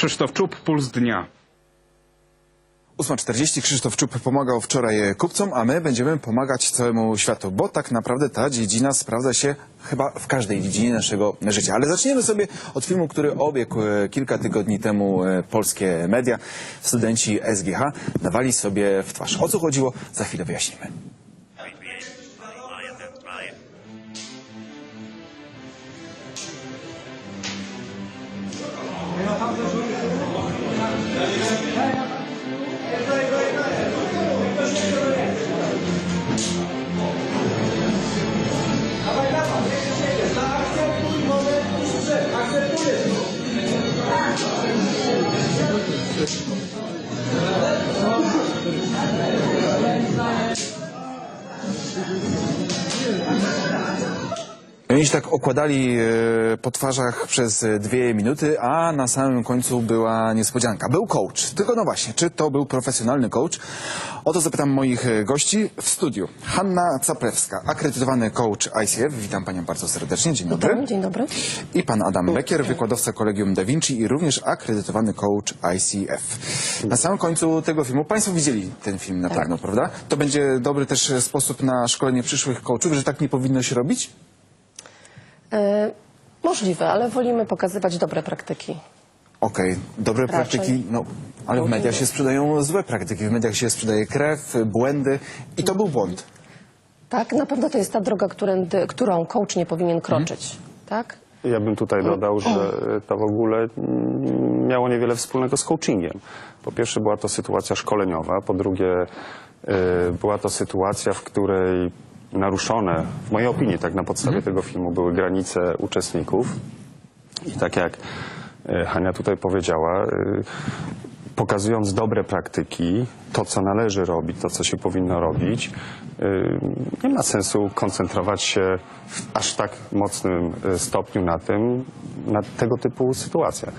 Krzysztof Czub, Puls Dnia. 8.40 Krzysztof Czub pomagał wczoraj kupcom, a my będziemy pomagać całemu światu, bo tak naprawdę ta dziedzina sprawdza się chyba w każdej dziedzinie naszego życia. Ale zaczniemy sobie od filmu, który obiegł e, kilka tygodni temu e, polskie media. Studenci SGH dawali sobie w twarz. O co chodziło? Za chwilę wyjaśnimy. Amen. Oni się tak okładali e, po twarzach przez dwie minuty, a na samym końcu była niespodzianka. Był coach. Tylko no właśnie, czy to był profesjonalny coach? O to zapytam moich e, gości w studiu. Hanna Caprewska, akredytowany coach ICF. Witam panią bardzo serdecznie. Dzień dobry. Witam, dzień dobry. I pan Adam Becker, wykładowca Kolegium Da Vinci i również akredytowany coach ICF. Na samym końcu tego filmu, państwo widzieli ten film na Tak. pewno, prawda? To będzie dobry też sposób na szkolenie przyszłych coachów, że tak nie powinno się robić? E, możliwe, ale wolimy pokazywać dobre praktyki. Okej, dobre Raczej. praktyki, no, ale w mediach się sprzedają złe praktyki. W mediach się sprzedaje krew, błędy i to był błąd. Tak, na pewno to jest ta droga, którędy, którą coach nie powinien kroczyć. Tak? Ja bym tutaj dodał, że to w ogóle mm, miało niewiele wspólnego z coachingiem. Po pierwsze była to sytuacja szkoleniowa, po drugie y, była to sytuacja, w której naruszone, w mojej opinii, tak na podstawie tego filmu, były granice uczestników. I tak jak y, Hania tutaj powiedziała, y, pokazując dobre praktyki, to co należy robić, to co się powinno robić, y, nie ma sensu koncentrować się w aż tak mocnym stopniu na tym, na tego typu sytuacjach.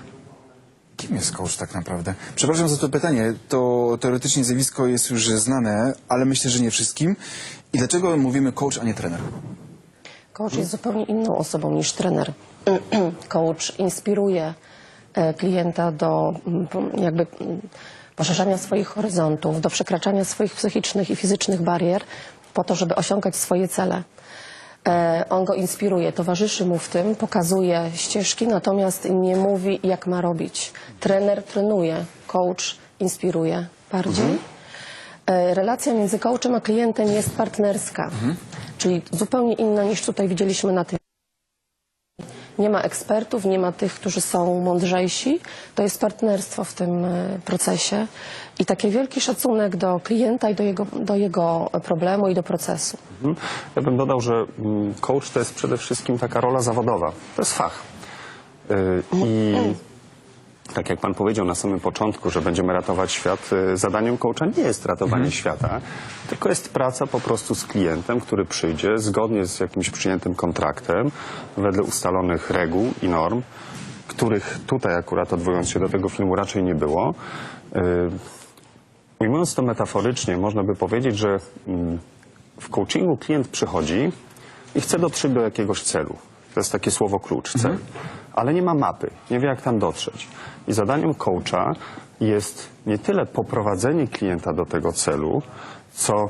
Kim jest coach tak naprawdę? Przepraszam za to pytanie. To teoretycznie zjawisko jest już znane, ale myślę, że nie wszystkim. I dlaczego mówimy coach, a nie trener? Coach jest zupełnie inną osobą niż trener. Coach inspiruje e, klienta do mm, jakby mm, poszerzania swoich horyzontów, do przekraczania swoich psychicznych i fizycznych barier po to, żeby osiągać swoje cele. E, On go inspiruje, towarzyszy mu w tym, pokazuje ścieżki, natomiast nie mówi, jak ma robić. Trener trenuje, coach inspiruje bardziej. E, Relacja między coachem a klientem jest partnerska, czyli zupełnie inna niż tutaj widzieliśmy na tym. Nie ma ekspertów, nie ma tych, którzy są mądrzejsi. To jest partnerstwo w tym e, procesie i taki wielki szacunek do klienta i do jego, do jego problemu i do procesu. Mhm. Ja bym dodał, że mm, coach to jest przede wszystkim taka rola zawodowa. To jest fach. Y, I tak jak pan powiedział na samym początku, że będziemy ratować świat, y, zadaniem coacha nie jest ratowanie świata, tylko jest praca po prostu z klientem, który przyjdzie zgodnie z jakimś przyjętym kontraktem, wedle ustalonych reguł i norm, których tutaj akurat odwołując się do tego filmu raczej nie było. Y, Ujmując to metaforycznie, można by powiedzieć, że mm, w coachingu klient przychodzi i chce dotrzeć do jakiegoś celu. To jest takie słowo klucz, cel. Ale nie ma mapy, nie wie jak tam dotrzeć. I zadaniem coacha jest nie tyle poprowadzenie klienta do tego celu, co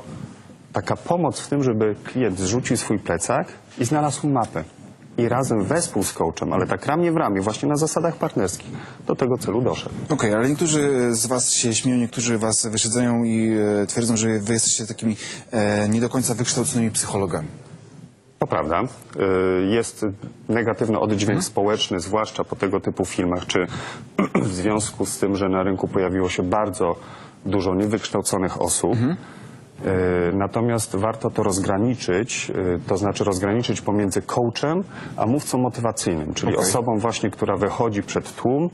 taka pomoc w tym, żeby klient zrzucił swój plecak i znalazł mapę. I razem wespół z coachem, ale tak ramię w ramię, właśnie na zasadach partnerskich, do tego celu doszedł. Okej, ale niektórzy z was się śmieją, niektórzy was wyszedzają i e, twierdzą, że wy jesteście takimi e, nie do końca wykształconymi psychologami. To prawda. Y, Jest negatywny oddźwięk społeczny, zwłaszcza po tego typu filmach, czy w związku z tym, że na rynku pojawiło się bardzo dużo niewykształconych osób. Y, Natomiast warto to rozgraniczyć, y, to znaczy rozgraniczyć pomiędzy coachem a mówcą motywacyjnym, czyli Okej. osobą właśnie, która wychodzi przed tłum,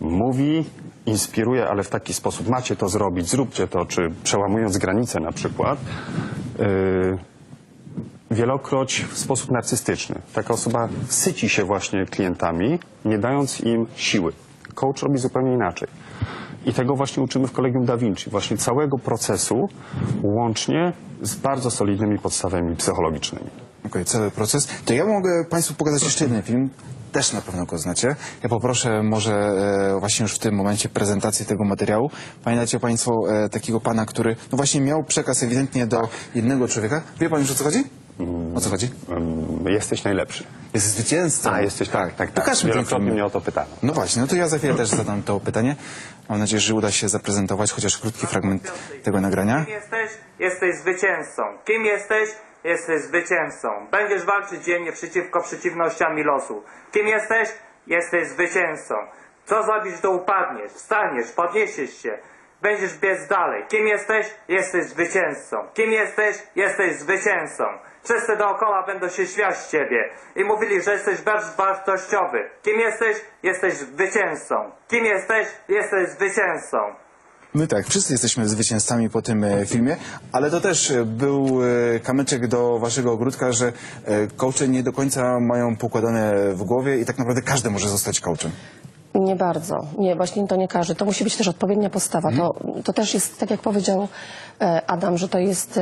mówi, inspiruje, ale w taki sposób macie to zrobić, zróbcie to, czy przełamując granice na przykład. Wielokroć w sposób narcystyczny. Taka osoba syci się właśnie klientami, nie dając im siły. Coach robi zupełnie inaczej. I tego właśnie uczymy w Kolegium Da Vinci. Właśnie całego procesu łącznie z bardzo solidnymi podstawami psychologicznymi. Okej, cały proces. To ja mogę Państwu pokazać jeszcze jeden film. Też na pewno go znacie. Ja poproszę może e, właśnie już w tym momencie prezentację tego materiału. Pamiętacie Państwo e, takiego pana, który no właśnie miał przekaz ewidentnie do jednego człowieka. Wie Pan już o co chodzi? O co chodzi? Ym, Jesteś najlepszy. Jest zwycięzcą. A, jesteś tak, tak, tak. Pokażmy ten Wielokrotnie film. mnie o to pytano. No właśnie, no to ja za chwilę też zadam to pytanie. Mam nadzieję, że uda się zaprezentować chociaż krótki fragment tego nagrania. Kim jesteś? Jesteś zwycięzcą. Kim jesteś? Jesteś zwycięzcą. Będziesz walczyć dziennie przeciwko przeciwnościami losu. Kim jesteś? Jesteś zwycięzcą. Co zrobisz, to upadniesz, wstaniesz, podniesiesz się. Będziesz biec dalej. Kim jesteś? Jesteś zwycięzcą. Kim jesteś? Jesteś zwycięzcą. Wszyscy dookoła będą się śmiać z ciebie i mówili, że jesteś bezwartościowy. Kim jesteś? Jesteś zwycięzcą. Kim jesteś? Jesteś zwycięzcą. My tak, wszyscy jesteśmy zwycięzcami po tym e, filmie, ale to też e, był e, kamyczek do waszego ogródka, że coache nie do końca mają pokładane w głowie i tak naprawdę każdy może zostać coachem. Nie bardzo. Nie, właśnie to nie każe. To musi być też odpowiednia postawa. To, to też jest, tak jak powiedział e, Adam, że to jest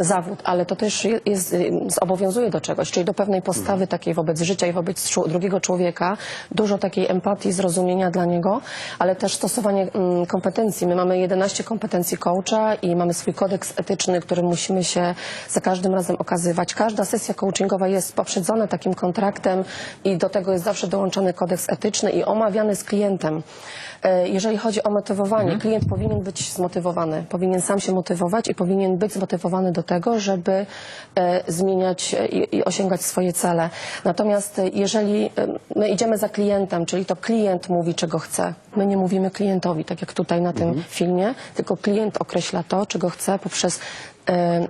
zawód, ale to też je- jest, zobowiązuje do czegoś, czyli do pewnej postawy takiej wobec życia i wobec drugiego człowieka, dużo takiej empatii, zrozumienia dla niego, ale też stosowanie mm, kompetencji. My mamy 11 kompetencji coacha i mamy swój kodeks etyczny, który musimy się za każdym razem okazywać. Każda sesja coachingowa jest poprzedzona takim kontraktem i do tego jest zawsze dołączony kodeks etyczny i omawiany z klientem. E, Jeżeli chodzi o motywowanie, klient powinien być zmotywowany, powinien sam się motywować i powinien być zmotywowany do tego, żeby e, zmieniać e, i, osiągać swoje cele. Natomiast jeżeli my idziemy za klientem, czyli to klient mówi, czego chce, my nie mówimy klientowi, tak jak tutaj na tym filmie, tylko klient określa to, czego chce poprzez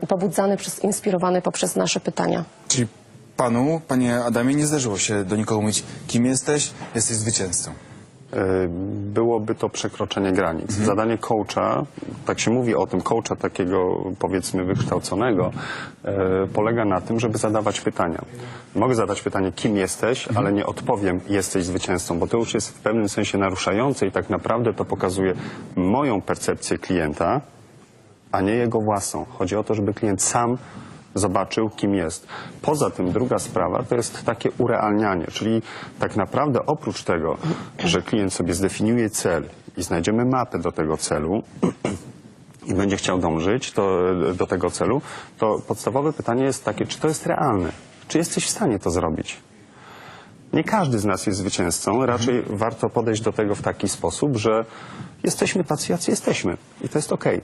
pobudzany, przez, inspirowany poprzez nasze pytania. Czyli panu, panie Adamie, nie zdarzyło się do nikogo mówić, kim jesteś, jesteś zwycięzcą. Y, byłoby to przekroczenie granic. Zadanie coacha, tak się mówi o tym, coacha takiego powiedzmy wykształconego, y, polega na tym, żeby zadawać pytania. Mogę zadać pytanie, kim jesteś, ale nie odpowiem, jesteś zwycięzcą, bo to już jest w pewnym sensie naruszające i tak naprawdę to pokazuje moją percepcję klienta, a nie jego własną. Chodzi o to, żeby klient sam zobaczył, kim jest. Poza tym druga sprawa to jest takie urealnianie, czyli tak naprawdę oprócz tego, że klient sobie zdefiniuje cel i znajdziemy mapę do tego celu i będzie chciał dążyć to, do tego celu, to podstawowe pytanie jest takie, czy to jest realne? Czy jesteś w stanie to zrobić? Nie każdy z nas jest zwycięzcą. Raczej warto podejść do tego w taki sposób, że jesteśmy tacy, jacy jesteśmy. I to jest okej.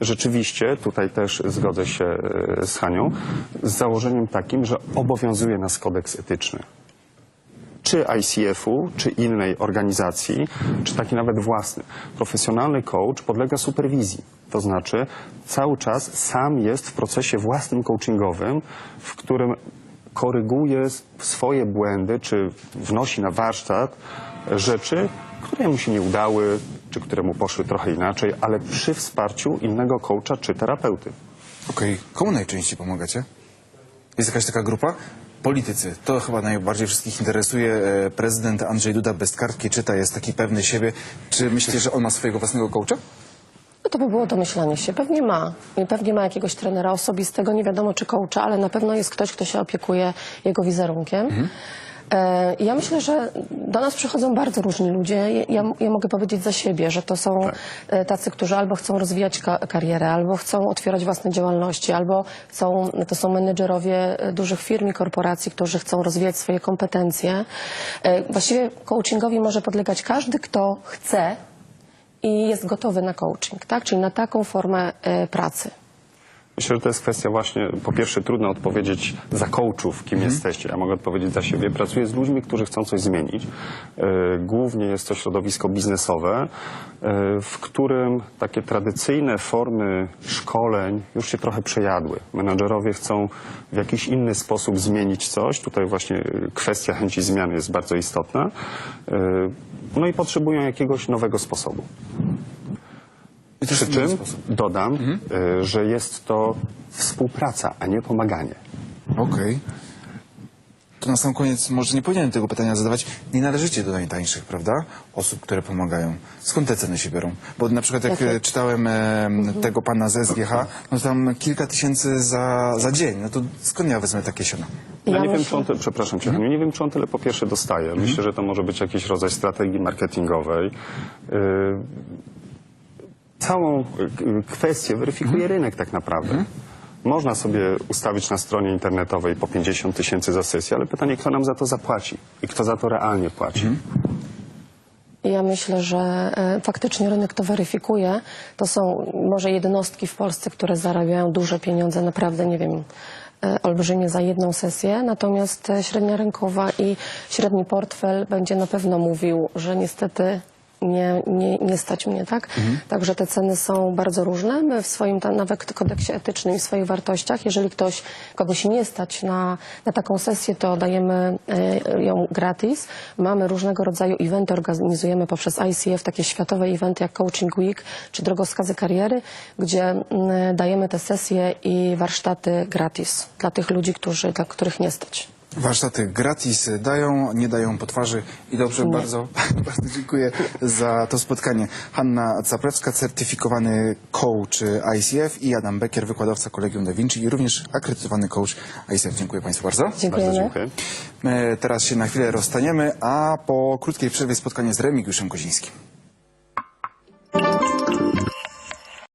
Rzeczywiście, tutaj też zgodzę się e, z Hanią, z założeniem takim, że obowiązuje nas kodeks etyczny. Czy ICF-u, czy innej organizacji, czy taki nawet własny. Profesjonalny coach podlega superwizji. To znaczy cały czas sam jest w procesie własnym coachingowym, w którym koryguje swoje błędy, czy wnosi na warsztat rzeczy, które mu się nie udały, czy które mu poszły trochę inaczej, ale przy wsparciu innego coacha czy terapeuty. Okej, komu najczęściej pomagacie? Jest jakaś taka grupa? Politycy. To chyba najbardziej wszystkich interesuje. E, Prezydent Andrzej Duda bez kartki czyta, jest taki pewny siebie. Czy myślicie, że on ma swojego własnego coacha? No to by było domyślanie się. Pewnie ma. I Pewnie ma jakiegoś trenera osobistego, nie wiadomo czy coacha, ale na pewno jest ktoś, kto się opiekuje jego wizerunkiem. E, Ja myślę, że do nas przychodzą bardzo różni ludzie. Ja, ja mogę powiedzieć za siebie, że to są e, tacy, którzy albo chcą rozwijać ka- karierę, albo chcą otwierać własne działalności, albo są, to są menedżerowie e, dużych firm i korporacji, którzy chcą rozwijać swoje kompetencje. Właściwie coachingowi może podlegać każdy, kto chce i jest gotowy na coaching, tak? Czyli na taką formę pracy. Myślę, że to jest kwestia właśnie, po pierwsze trudno odpowiedzieć za coachów, kim jesteście. Ja mogę odpowiedzieć za siebie. Pracuję z ludźmi, którzy chcą coś zmienić. E, Głównie jest to środowisko biznesowe, e, w którym takie tradycyjne formy szkoleń już się trochę przejadły. Menadżerowie chcą w jakiś inny sposób zmienić coś. Tutaj właśnie e, kwestia chęci zmiany jest bardzo istotna. No i potrzebują jakiegoś nowego sposobu. Przy czym dodam, y, że jest to współpraca, a nie pomaganie. Okej. to na sam koniec może nie powinienem tego pytania zadawać. Nie należycie do najtańszych, prawda? Osób, które pomagają. Skąd te ceny się biorą? Bo na przykład jak Jakie? e, czytałem e, tego pana z SGH, no tam kilka tysięcy za, za dzień. No to skąd ja wezmę takie siano? Ja, Ja nie wiem, czy on, te, przepraszam cię, Haniu, nie wiem, czy on tyle po pierwsze dostaje. Myślę, że to może być jakiś rodzaj strategii marketingowej. Yy, całą y, kwestię weryfikuje rynek tak naprawdę. Można sobie ustawić na stronie internetowej po 50 tysięcy za sesję, ale pytanie, kto nam za to zapłaci i kto za to realnie płaci. Ja myślę, że e, faktycznie rynek to weryfikuje. To są może jednostki w Polsce, które zarabiają duże pieniądze, naprawdę nie wiem, e, olbrzymie za jedną sesję. Natomiast e, średnia rynkowa i średni portfel będzie na pewno mówił, że niestety nie, nie, nie stać mnie, tak? Także te ceny są bardzo różne. My w swoim tam nawet kodeksie etycznym i w swoich wartościach, jeżeli ktoś, kogoś nie stać na, na taką sesję, to dajemy e, ją gratis. Mamy różnego rodzaju eventy, organizujemy poprzez ICF takie światowe eventy jak Coaching Week czy Drogowskazy Kariery, gdzie dajemy te sesje i warsztaty gratis dla tych ludzi, którzy, dla których nie stać. Warsztaty gratis dają, nie dają po twarzy i dobrze, Nie. bardzo, bardzo dziękuję za to spotkanie. Hanna Caprewska, certyfikowany coach ICF i Adam Becker, wykładowca Kolegium Da Vinci i również akredytowany coach ICF. Dziękuję Państwu bardzo. Dziękujemy. Bardzo dziękuję. My teraz się na chwilę rozstaniemy, a po krótkiej przerwie spotkanie z Remigiuszem Kozińskim.